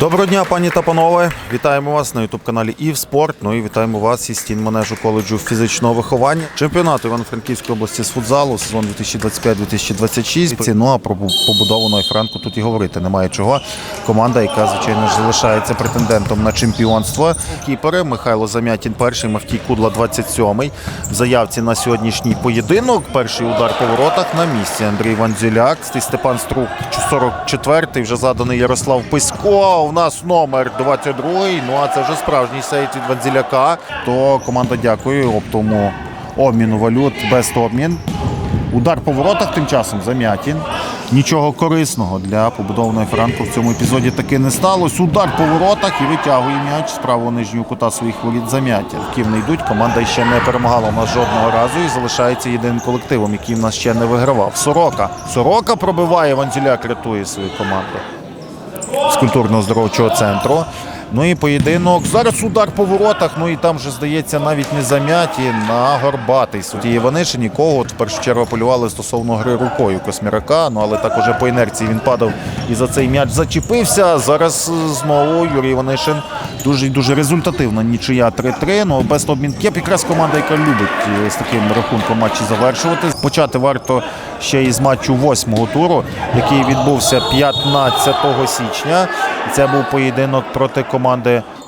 Доброго дня, пані та панове. Вітаємо вас на ютуб-каналі «Івспорт». Ну і вітаємо вас із стін манежу коледжу фізичного виховання. Чемпіонат Івано-Франківської області з футзалу, сезон 2025-2026. Ну а про побудовану Франку тут і говорити немає чого. Команда, яка, звичайно ж, залишається претендентом на чемпіонство. Кіпери Михайло Замятін, перший, Мавтій Кудла, 27-й. В заявці на сьогоднішній поєдинок. Перший удар по воротах на місці. Андрій Вандзюляк, Степан Струк, 44-й, вже заданий Ярослав Писько. У нас номер 22-й. Ну а це вже справжній сейт від Вандзіляка. То команда дякує оптовому обміну валют без обмін. Удар по воротах тим часом Замятін. Нічого корисного для побудованої Франку в цьому епізоді таки не сталося. Удар по воротах і витягує м'яч з правого нижнього кута своїх воріт Замятін. Ким не йдуть, команда ще не перемагала в нас жодного разу і залишається єдиним колективом, який в нас ще не вигравав. Сорока. Сорока пробиває, Ванзюляк рятує свою команду з культурно-здоровчого центру. Ну і поєдинок. Зараз удар по воротах. Ну і там вже здається навіть не зам'яті на горбатий судді Іванишин, якого от в першу чергу апелювали стосовно гри рукою Космірака. Ну але так уже по інерції він падав і за цей м'яч зачепився. Зараз е, знову Юрій Іванишин дуже дуже результативна нічия 3-3. Ну без обмін кеп якраз команда, яка любить е, з таким рахунком матчі завершувати. Почати варто ще із матчу восьмого туру, який відбувся 15 січня. Це був поєдинок проти команди.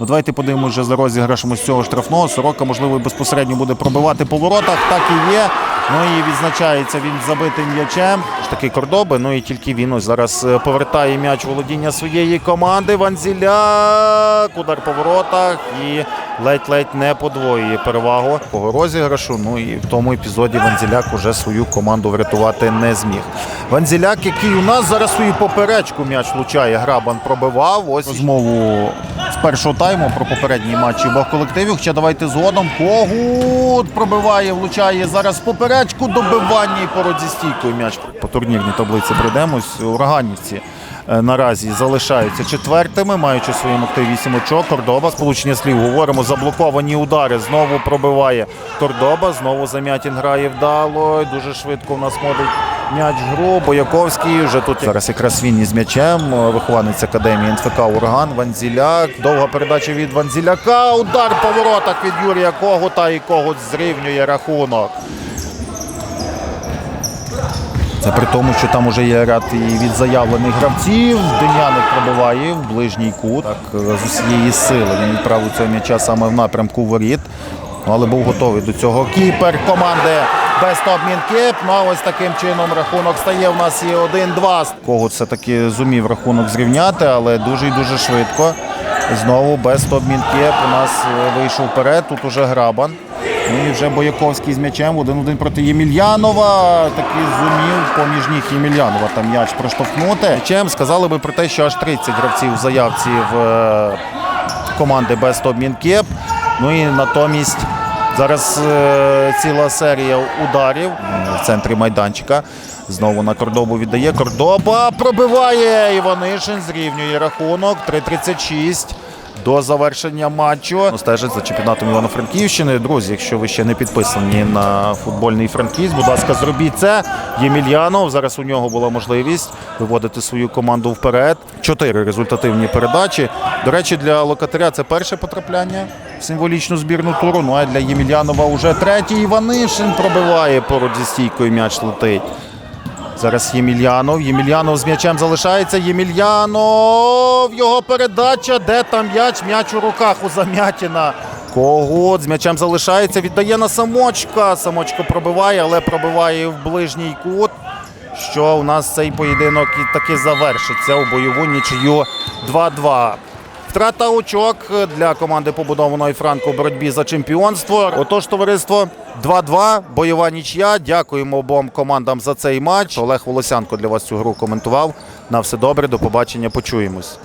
Ну давайте подивимося вже за розіграшем із цього штрафного. Сорока, можливо, безпосередньо буде пробивати по воротах. Так і є. Ну і відзначається він забитим м'ячем. Ж таки Кордоби. Ну і тільки він ось зараз е, повертає м'яч володіння своєї команди. Ванзіляк. Удар по воротах і ледь-ледь не подвоює перевагу по розіграшу. Ну і в тому епізоді Ванзіляк уже свою команду врятувати не зміг. Ванзіляк, який у нас зараз свою поперечку м'яч влучає, грабан пробивав. Ось розмову з першого тайму про попередній матчі обох колективів. Ще давайте згодом. Когут пробиває, влучає зараз поперечку добивання і поряд зі стійкою м'яч. По турнірній таблиці пройдемось. Ураганівці е, наразі залишаються четвертими, маючи в своєму активі 8 очок. Кордоба, сполучення слів, говоримо, заблоковані удари. Знову пробиває Кордоба, знову Замятін грає вдало. Дуже швидко у нас модить м'яч гру. Бояковський вже тут зараз якраз він із м'ячем. Вихованець академії НФК Ураган. Ванзіляк. Довга передача від Ванзіляка. Удар по воротах від Юрія Когута і Когут зрівнює рахунок. Це при тому, що там уже є ряд і від заявлених гравців. Дем'яник пробиває в ближній кут. Так, з усієї сили він відправив цього м'яча саме в напрямку воріт. Ну, Але був готовий до цього кіпер команди без обмін кіп. Ну ось таким чином рахунок стає. У нас є 1-2. Кого все-таки зумів рахунок зрівняти, але дуже і дуже швидко. Знову без кіп у нас е, вийшов вперед. Тут уже грабан. Ну і вже Бояковський з м'ячем один-один проти Ємельянова. Таки зумів поміж ніг Ємельянова там м'яч проштовхнути. М'ячем сказали би про те, що аж 30 гравців в заявці в е, команди без кеп. Ну і натомість зараз е, ціла серія ударів в центрі майданчика. Знову на Кордобу віддає. Кордоба пробиває. Іванишин зрівнює рахунок. 3.36 до завершення матчу. Стежить за чемпіонатом Івано-Франківщини. Друзі, якщо ви ще не підписані на футбольний франківськ, будь ласка, зробіть це. Ємельянов. Зараз у нього була можливість виводити свою команду вперед. Чотири результативні передачі. До речі, для локатаря це перше потрапляння в символічну збірну туру. Ну а для Ємельянова вже третій. Іванишин пробиває поруч зі стійкою м'яч летить. Зараз Ємельянов. Ємельянов з м'ячем залишається. Ємельянов. Його передача. Де там м'яч? М'яч у руках у Замятіна. Когут з м'ячем залишається. Віддає на самочка. Самочко пробиває, але пробиває в ближній кут. Що у нас цей поєдинок і таки завершиться у бойову нічию 2-2. Втрата очок для команди побудованої Франко у боротьбі за чемпіонство. Отож, товариство 2-2, бойова нічя. Дякуємо обом командам за цей матч. Олег Волосянко для вас цю гру коментував. На все добре, до побачення, почуємось.